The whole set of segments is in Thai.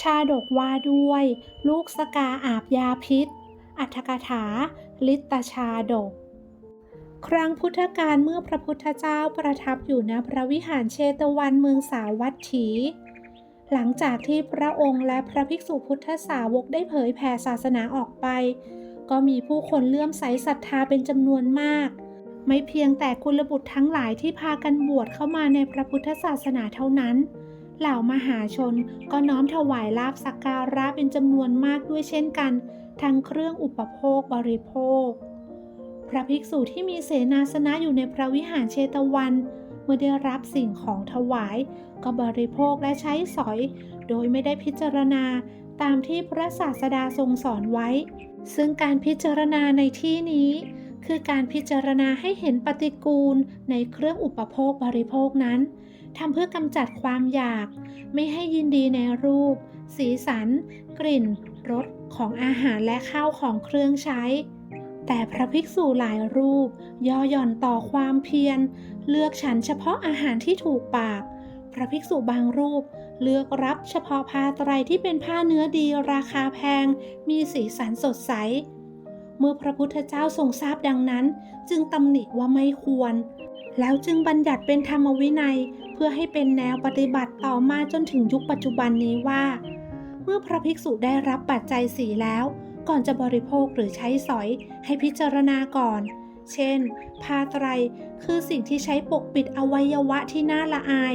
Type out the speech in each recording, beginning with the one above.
ชาดกว่าด้วย ลูกสกาอาบยาพิษ อัตถกถา ลิตชาดก ครั้งพุทธกาลเมื่อพระพุทธเจ้าประทับอยู่ณพระวิหารเชตวันเมืองสาวัตถี หลังจากที่พระองค์และพระภิกษุพุทธสาวกได้เผยแผ่ศาสนาออกไป ก็มีผู้คนเลื่อมใสศรัทธาเป็นจำนวนมากไม่เพียงแต่กุลบุตรทั้งหลายที่พากันบวชเข้ามาในพระพุทธศาสนาเท่านั้น เหล่ามหาชนก็น้อมถวายลาบสักการะเป็นจำนวนมากด้วยเช่นกัน ทั้งเครื่องอุปโภคบริโภค พระภิกษุที่มีเสนาสนะอยู่ในพระวิหารเชตวัน เมื่อได้รับสิ่งของถวาย ก็บริโภคและใช้สอย โดยไม่ได้พิจารณาตามที่พระศาสดาทรงสอนไว้ ซึ่งการพิจารณาในที่นี้ คือการพิจารณาให้เห็นปฏิกูลในเครื่องอุปโภคบริโภคนั้น ทำเพื่อกำจัดความอยาก ไม่ให้ยินดีในรูป สีสัน กลิ่น รสของอาหารและข้าวของเครื่องใช้ แต่พระภิกษุหลายรูป ย่อหย่อนต่อความเพียร เลือกฉันเฉพาะอาหารที่ถูกปาก พระภิกษุบางรูป เลือกรับเฉพาะผ้าไตรที่เป็นผ้าเนื้อดีราคาแพง มีสีสันสดใส เมื่อพระพุทธเจ้าทรงทราบดังนั้น จึงตำหนิว่าไม่ควรแล้วจึงบัญญัติเป็นธรรมวินัย เพื่อให้เป็นแนวปฏิบัติต่อมาจนถึงยุคปัจจุบันนี้ว่า เมื่อพระภิกษุได้รับปัจจัยสีแล้ว ก่อนจะบริโภคหรือใช้สอยให้พิจารณาก่อน เช่น ผ้าไตรคือสิ่งที่ใช้ปกปิดอวัยวะที่น่าละอาย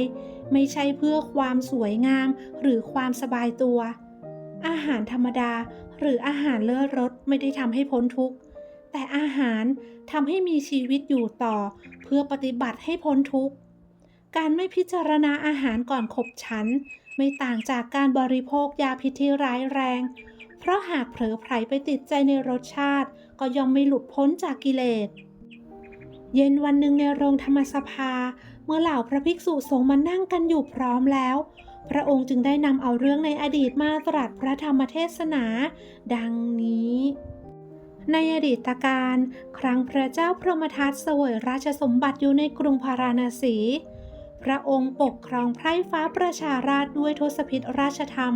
ไม่ใช่เพื่อความสวยงามหรือความสบายตัว อาหารธรรมดาหรืออาหารเลิศรสไม่ได้ทำให้พ้นทุกข์แต่อาหารทำให้มีชีวิตอยู่ต่อ เพื่อปฏิบัติให้พ้นทุกข์ การไม่พิจารณาอาหารก่อนขบฉัน ไม่ต่างจากการบริโภคยาพิษที่ร้ายแรง เพราะหากเผลอไผลไปติดใจในรสชาติ ก็ย่อมไม่หลุดพ้นจากกิเลส เย็นวันหนึ่งในโรงธรรมสภา เมื่อเหล่าพระภิกษุสงฆ์มานั่งกันอยู่พร้อมแล้ว พระองค์จึงได้นำเอาเรื่องในอดีตมาตรัสพระธรรมเทศนา ดังนี้ในอดีตการ ครั้งพระเจ้าพรหมทัตเสวยราชสมบัติอยู่ในกรุงพาราณสี พระองค์ปกครองไพร่ฟ้าประชาราชด้วยทศพิธราชธรรม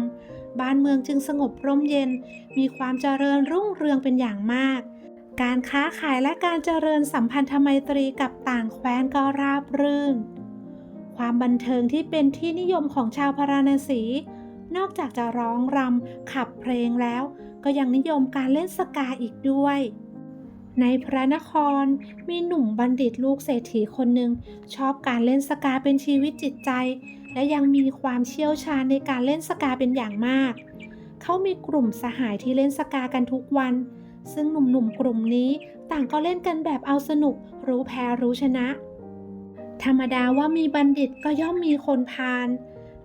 บ้านเมืองจึงสงบร่มเย็น มีความเจริญรุ่งเรืองเป็นอย่างมาก การค้าขายและการเจริญสัมพันธไมตรีกับต่างแคว้นก็ราบรื่น ความบันเทิงที่เป็นที่นิยมของชาวพาราณสี นอกจากจะร้องรำขับเพลงแล้ว ก็ยังนิยมการเล่นสกาอีกด้วย ในพระนครมีหนุ่มบัณฑิตลูกเศรษฐีคนหนึ่งชอบการเล่นสกาเป็นชีวิตจิตใจ และยังมีความเชี่ยวชาญในการเล่นสกาเป็นอย่างมาก เขามีกลุ่มสหายที่เล่นสกากันทุกวัน ซึ่งหนุ่มๆกลุ่มนี้ต่างก็เล่นกันแบบเอาสนุก รู้แพ้รู้ชนะ ธรรมดาว่ามีบัณฑิตก็ย่อมมีคนพาล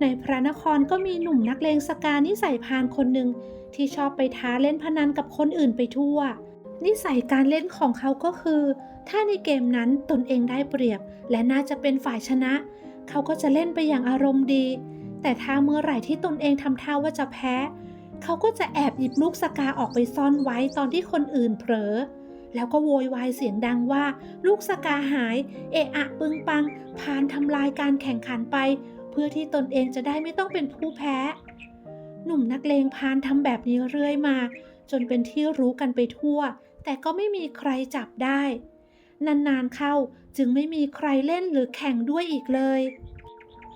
ในพระนครก็มีหนุ่มนักเลงสกานิสัยพาลคนหนึ่งที่ชอบไปท้าเล่นพนันกับคนอื่นไปทั่ว นิสัยการเล่นของเขาก็คือ ถ้าในเกมนั้นตนเองได้เปรียบ และน่าจะเป็นฝ่ายชนะ เขาก็จะเล่นไปอย่างอารมณ์ดี แต่ถ้าเมื่อไหร่ที่ตนเองทำท่าว่าจะแพ้ เขาก็จะแอบหยิบลูกสกาออกไปซ่อนไว้ตอนที่คนอื่นเผลอ แล้วก็โวยวายเสียงดังว่า ลูกสกาหาย เอะอะปึงปังพานทำลายการแข่งขันไป เพื่อที่ตนเองจะได้ไม่ต้องเป็นผู้แพ้ หนุ่มนักเลงพานทำแบบนี้เรื่อยมา จนเป็นที่รู้กันไปทั่ว แต่ก็ไม่มีใครจับได้ นานๆเข้าจึงไม่มีใครเล่นหรือแข่งด้วยอีกเลย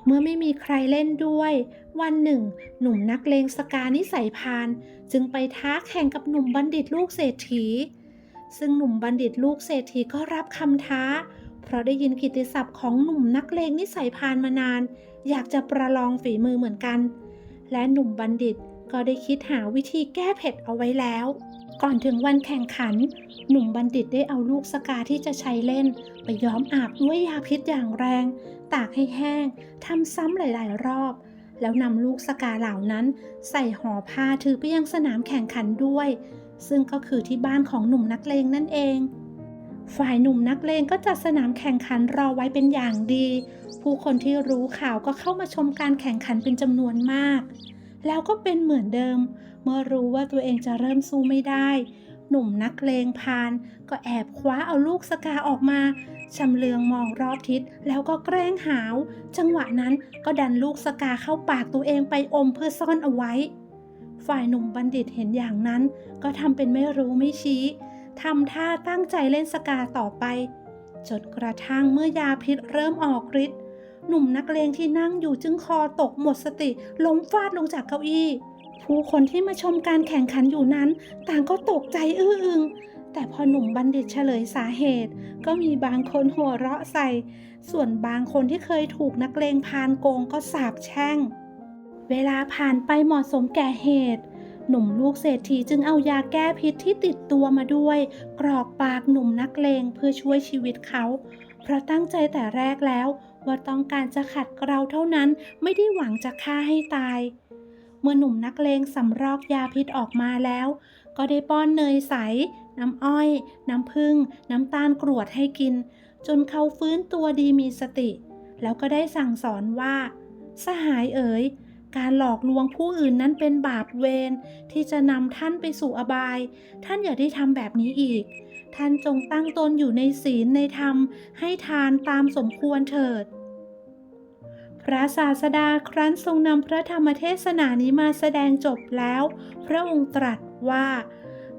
เมื่อไม่มีใครเล่นด้วย วันหนึ่ง หนุ่มนักเลงสกานิสัยพาน จึงไปท้าแข่งกับหนุ่มบัณฑิตลูกเศรษฐี ซึ่งหนุ่มบัณฑิตลูกเศรษฐีก็รับคำท้า เพราะได้ยินกิตติศัพท์ของหนุ่มนักเลงนิสัยพานมานาน อยากจะประลองฝีมือเหมือนกัน และหนุ่มบัณฑิตก็ได้คิดหาวิธีแก้เผ็ดเอาไว้แล้ว ก่อนถึงวันแข่งขัน หนุ่มบัณฑิตได้เอาลูกสกาที่จะใช้เล่น ไปย้อมอาบด้วยยาพิษอย่างแรง ตากให้แห้งทำซ้ำหลาย ๆ รอบ แล้วนำลูกสกาเหล่านั้น ใส่ห่อผ้าถือไปยังสนามแข่งขันด้วย ซึ่งก็คือที่บ้านของหนุ่มนักเลงนั่นเอง ฝ่ายหนุ่มนักเลงก็จัดสนามแข่งขันรอไว้เป็นอย่างดี ผู้คนที่รู้ข่าวก็เข้ามาชมการแข่งขันเป็นจำนวนมาก แล้วก็เป็นเหมือนเดิม เมื่อรู้ว่าตัวเองจะเริ่มสู้ไม่ได้ หนุ่มนักเลงพานก็แอบคว้าเอาลูกสกาออกมาชำเลืองมองรอบทิศแล้วก็แกล้งหาว จังหวะนั้นก็ดันลูกสกาเข้าปากตัวเองไปอมเพื่อซ่อนเอาไว้ ฝ่ายหนุ่มบัณฑิตเห็นอย่างนั้น ก็ทำเป็นไม่รู้ไม่ชี้ทำท่าตั้งใจเล่นสกาต่อไปจนกระทั่งเมื่อยาพิษเริ่มออกฤทธิ์หนุ่มนักเลงที่นั่งอยู่จึงคอตกหมดสติล้มฟาดลงจากเก้าอี้ ผู้คนที่มาชมการแข่งขันอยู่นั้น ต่างก็ตกใจอื้ออึง แต่พอหนุ่มบัณฑิตเฉลยสาเหตุ ก็มีบางคนหัวเราะใส่ ส่วนบางคนที่เคยถูกนักเลงพานโกงก็สาบแช่ง เวลาผ่านไปเหมาะสมแก่เหตุ หนุ่มลูกเศรษฐีจึงเอายาแก้พิษที่ติดตัวมาด้วย กรอกปากหนุ่มนักเลงเพื่อช่วยชีวิตเขา เพราะตั้งใจแต่แรกแล้ว ว่าต้องการจะขัดเกลาเท่านั้นไม่ได้หวังจะฆ่าให้ตาย เมื่อหนุ่มนักเลงสำรอกยาพิษออกมาแล้ว ก็ได้ป้อนเนยใส น้ำอ้อย น้ำผึ้งน้ำตาลกรวดให้กิน จนเขาฟื้นตัวดีมีสติ แล้วก็ได้สั่งสอนว่า สหายเอ๋ยการหลอกลวงผู้อื่นนั้นเป็นบาปเวรที่จะนำท่านไปสู่อบาย ท่านอย่าได้ทำแบบนี้อีก ท่านจงตั้งตนอยู่ในศีลในธรรม ให้ทานตามสมควรเถิด พระศาสดาครั้นทรงนำพระธรรมเทศนานี้มาแสดงจบแล้ว พระองค์ตรัสว่า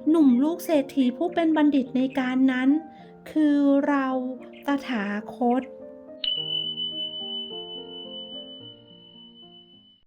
หนุ่มลูกเศรษฐีผู้เป็นบัณฑิตในการนั้น คือเราตถาคต